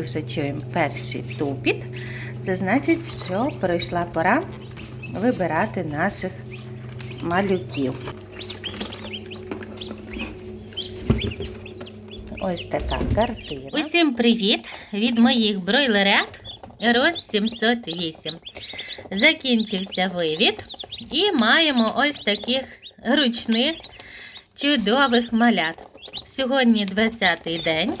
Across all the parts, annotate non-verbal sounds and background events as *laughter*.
ми вже чуємо перший тупіт. Це значить, що прийшла пора вибирати наших малюків. Ось така картина. Усім привіт від моїх бройлерят Рос 708. Закінчився вивід і маємо ось таких ручних чудових малят. Сьогодні 20-й день.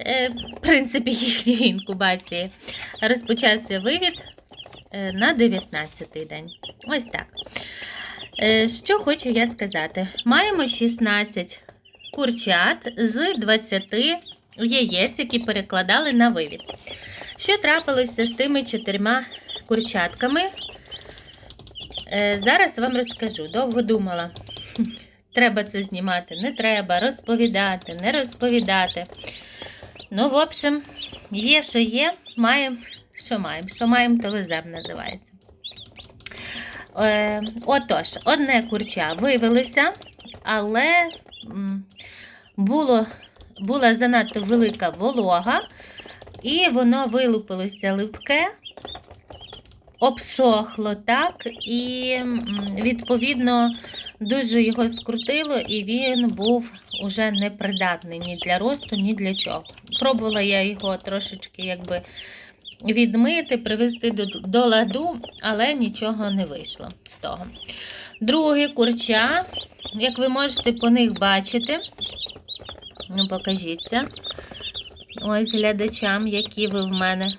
Е, В принципі, їхньої інкубації. Розпочався вивід е, на 19-й день. Ось так. Е, Що хочу я сказати? Маємо 16 курчат з 20 яєць, які перекладали на вивід. Що трапилося з тими чотирма курчатками? Зараз вам розкажу. Довго думала. Треба це знімати, не треба, розповідати, не розповідати. Ну, в общем, є, що є, маємо, що маємо. Що маємо, то везем називається. Е, отож, одне курча вивелося, але було, була занадто велика волога, і воно вилупилося липке, обсохло так, і відповідно дуже його скрутило, і він був уже непридатний ні для росту, ні для чого. Пробувала я його трошечки якби відмити, привести до, до ладу, але нічого не вийшло з того. Друге курча, як ви можете по них бачити, ну покажіться. Ось глядачам, які ви в мене.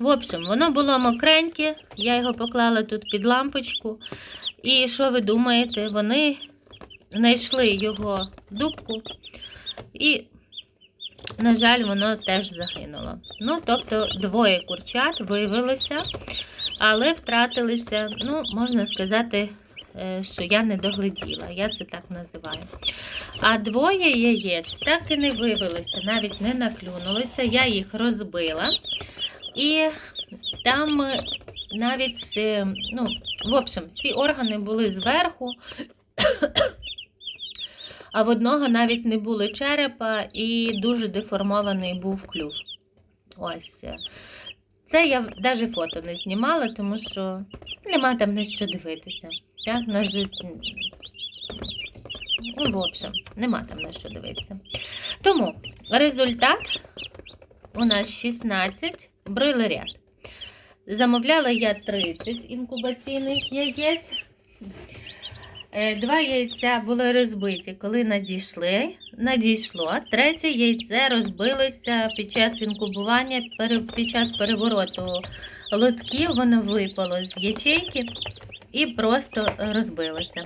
В общем, воно було мокреньке, я його поклала тут під лампочку. І що ви думаєте? Вони знайшли його дубку, і, на жаль, воно теж загинуло. Ну, тобто, двоє курчат виявилося, але втратилися, ну, можна сказати, е, що я не догляділа, я це так називаю. А двоє яєць так і не вивелися, навіть не наклюнулися. Я їх розбила. І там е, навіть, е, ну, в общем, всі органи були зверху, а в одного навіть не було черепа і дуже деформований був клюв. Ось. Це я навіть фото не знімала, тому що нема там на що дивитися. Так, на жит... Ну, в общем, нема там на що дивитися. Тому результат у нас 16 бройлерят. Замовляла я 30 інкубаційних яєць. Е, Два яйця були розбиті, коли надійшли. Надійшло. Третє яйце розбилося під час інкубування, під час перевороту лотків, воно випало з ячейки і просто розбилося.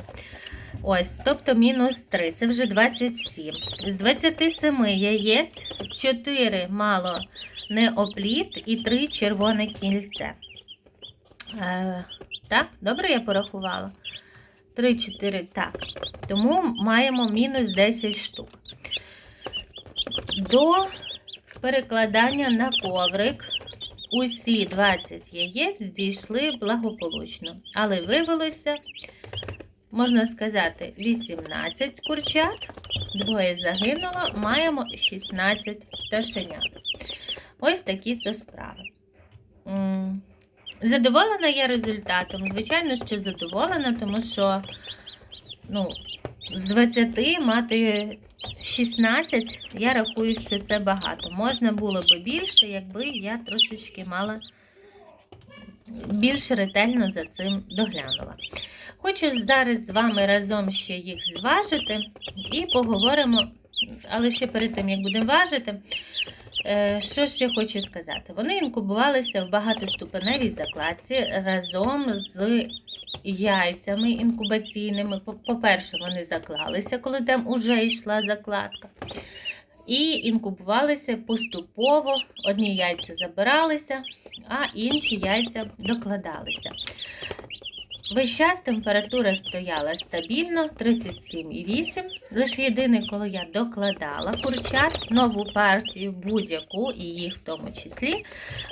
Ось, тобто мінус 3, це вже 27. З 27 яєць 4 мало не опліт і 3 червоне кільце. Е, так, добре я порахувала? 3, 4, так. Тому маємо мінус 10 штук. До перекладання на коврик усі 20 яєць дійшли благополучно, але виявилося, можна сказати, 18 курчат, двоє загинуло, маємо 16 пташенят. Ось такі то справи. Задоволена я результатом. Звичайно, що задоволена, тому що ну, з 20 мати 16, я рахую, що це багато. Можна було би більше, якби я трошечки мала більш ретельно за цим доглянула. Хочу зараз з вами разом ще їх зважити і поговоримо, але ще перед тим, як будемо важити, Що ще хочу сказати? Вони інкубувалися в багатоступеневій закладці разом з яйцями інкубаційними. По- По-перше, вони заклалися, коли там уже йшла закладка. І інкубувалися поступово. Одні яйця забиралися, а інші яйця докладалися. Весь час температура стояла стабільно 37,8. Лише єдине, коли я докладала курчат, нову партію, будь-яку, і їх в тому числі,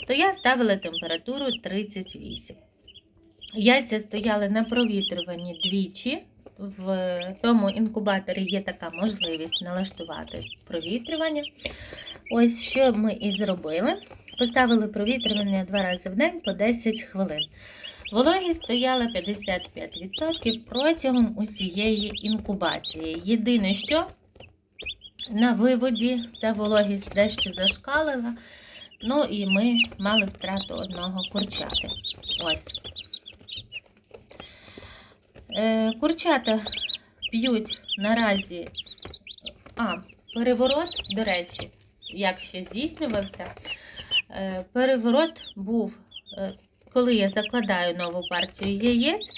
то я ставила температуру 38. Яйця стояли на провітрюванні двічі. В тому інкубаторі є така можливість налаштувати провітрювання. Ось що ми і зробили. Поставили провітрювання два рази в день по 10 хвилин. Вологість стояла 55% протягом усієї інкубації. Єдине, що на виводі ця вологість дещо зашкалила. Ну і ми мали втрату одного курчати. Ось. Е, курчата п'ють наразі. А, переворот, до речі, як ще здійснювався. Е, переворот був, е, коли я закладаю нову партію яєць,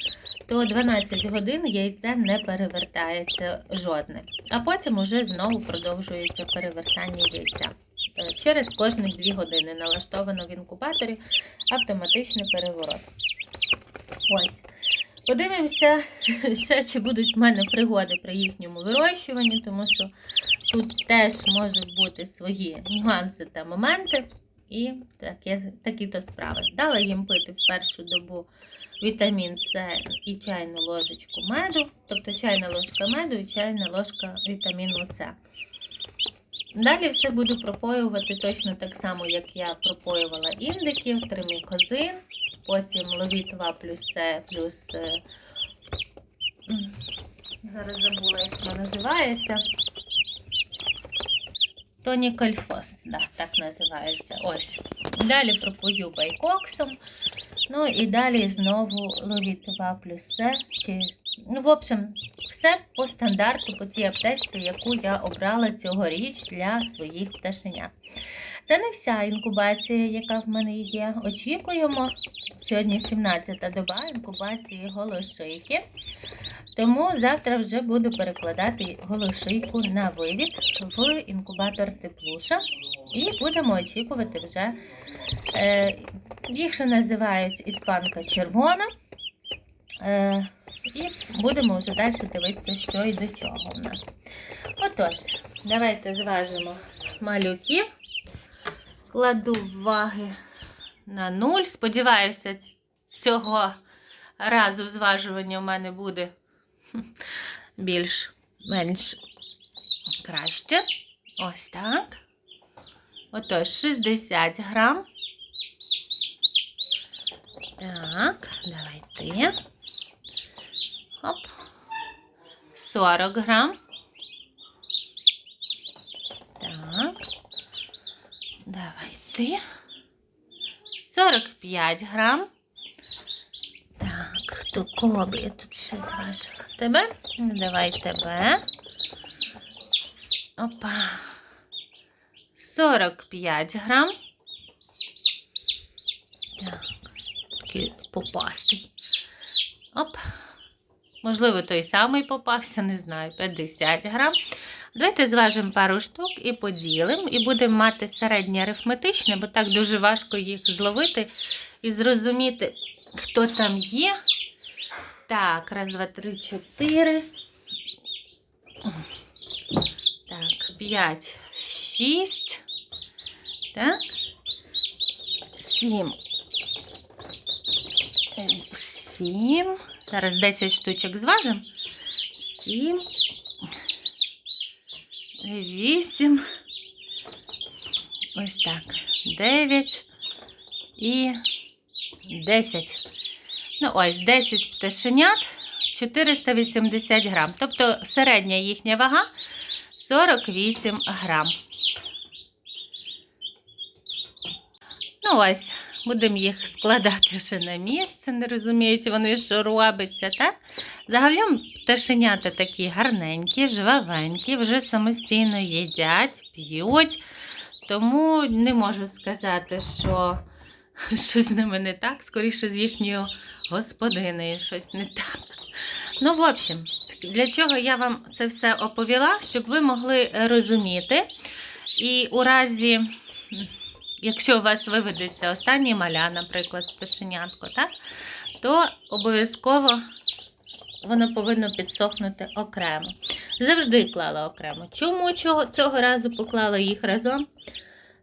то 12 годин яйце не перевертається жодне. А потім уже знову продовжується перевертання яйця. Е, Через кожних 2 години налаштовано в інкубаторі автоматичний переворот. Ось. Подивимося, *laughs* ще чи будуть в мене пригоди при їхньому вирощуванні, тому що тут теж можуть бути свої нюанси та моменти. І такі, такі то справи. Дала їм пити в першу добу вітамін С і чайну ложечку меду, тобто чайна ложка меду і чайна ложка вітаміну С. Далі все буду пропоювати точно так само, як я пропоювала індиків, тримікозин, потім ловітва плюс С плюс. е, Зараз забула, як воно називається. Тонікальфос, да, так називається. Ось. Далі пропою байкоксом. Ну і далі знову ловітва плюс С. Чи... Ну, в общем, все по стандарту, по цій аптечці, яку я обрала цьогоріч для своїх пташенят. Це не вся інкубація, яка в мене є. Очікуємо. Сьогодні 17-та доба інкубації голошийки. Тому завтра вже буду перекладати голошийку на вивід в інкубатор теплуша. І будемо очікувати вже. Е, їх ще називають іспанка червона. Е, і будемо вже далі дивитися, що і до чого в нас. Отож, давайте зважимо малюків. Кладу ваги на нуль. Сподіваюся, цього разу зважування в мене буде більш-менш краще. Ось так. Отож, 60 грам. Так, давайте. Оп. 40 грам. Так. Давайте. 45 грам. Так, то кого я тут ще зважила? Тебе? Ну, Давай тебе. Опа. 45 грам. Так, такий попастий. Оп. Можливо, той самий попався, не знаю, 50 грам. Давайте зважимо пару штук і поділимо, і будемо мати середнє арифметичне, бо так дуже важко їх зловити і зрозуміти, хто там є. Так, раз, два, три, чотири. Так, п'ять, шість. Так. Сім. Сім. Зараз 10 штучок зважимо. Сім. Вісім. Ось так. Дев'ять. І десять. Ну, ось 10 пташенят, 480 грам. Тобто середня їхня вага 48 грам. Ну, ось, будемо їх складати вже на місце, не розуміють вони, що робиться, так? Загалом пташенята такі гарненькі, жвавенькі, вже самостійно їдять, п'ють. Тому не можу сказати, що *laughs* щось з ними не так, скоріше з їхньою господинею щось не так. Ну, в общем, для чого я вам це все оповіла, щоб ви могли розуміти. І у разі, якщо у вас виведеться останній маля, наприклад, пташенятко, так, то обов'язково воно повинно підсохнути окремо. Завжди клала окремо. Чому цього разу поклала їх разом,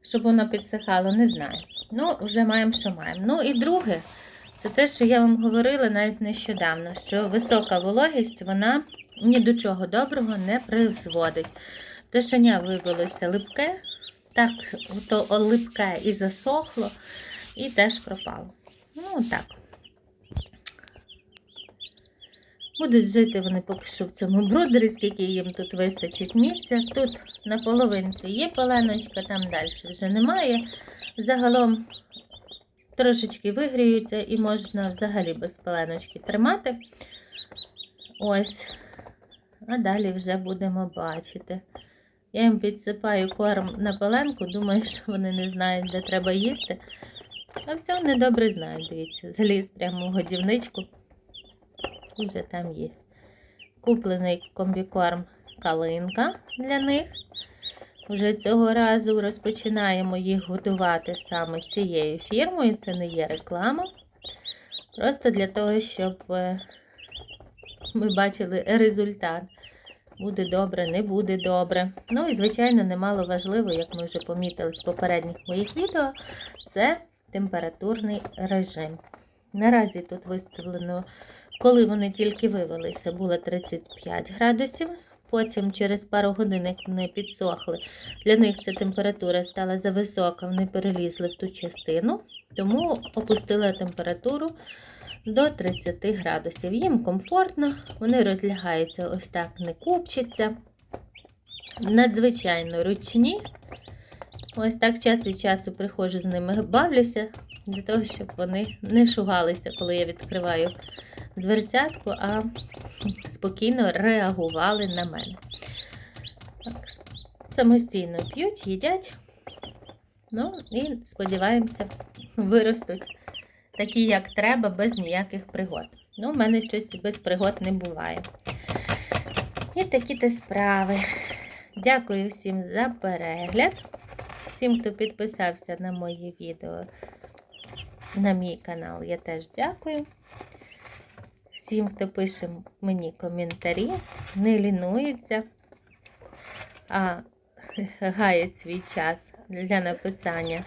щоб воно підсихало, не знаю. Ну, вже маємо, що маємо. Ну і друге, це те, що я вам говорила навіть нещодавно, що висока вологість вона ні до чого доброго не призводить. Тишеня виявилося липке, так то липке і засохло, і теж пропало. Ну, так. Будуть жити вони поки що в цьому брудері, скільки їм тут вистачить місця. Тут на половинці є поленочка, там далі вже немає. Загалом трошечки вигріються і можна взагалі без поленочки тримати. Ось. А далі вже будемо бачити. Я їм підсипаю корм на поленку, думаю, що вони не знають, де треба їсти. А все вони добре знають, дивіться. Заліз прямо в годівничку і вже там є. Куплений комбікорм калинка для них. Вже цього разу розпочинаємо їх годувати саме цією фірмою. Це не є реклама. Просто для того, щоб е, ми бачили результат. Буде добре, не буде добре. Ну і, звичайно, немало важливо, як ми вже помітили з попередніх моїх відео, це температурний режим. Наразі тут виставлено, коли вони тільки вивелися, було 35 градусів. Потім, через пару годин, як вони підсохли, для них ця температура стала зависока, вони перелізли в ту частину, тому опустила температуру до 30 градусів. Їм комфортно, вони розлягаються ось так, не купчаться. Надзвичайно ручні. Ось так час від часу приходжу з ними бавлюся, для того, щоб вони не шугалися, коли я відкриваю дверцятку, а спокійно реагували на мене. Так, самостійно п'ють, їдять. Ну і сподіваємося, виростуть такі, як треба, без ніяких пригод. Ну, в мене щось без пригод не буває. І такі то справи. Дякую всім за перегляд. Всім, хто підписався на мої відео, на мій канал, я теж дякую. Всім, хто пише мені коментарі, не лінується, а *laughs* гає свій час для написання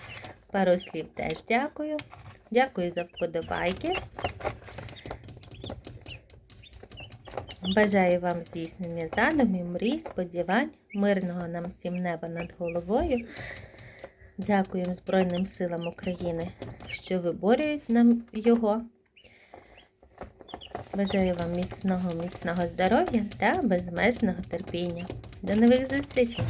пару слів теж дякую. Дякую за вподобайки. Бажаю вам здійснення задумів, мрій, сподівань, мирного нам всім неба над головою. Дякуємо Збройним силам України, що виборюють нам його. Бажаю вам міцного, міцного здоров'я та безмежного терпіння. До нових зустрічей!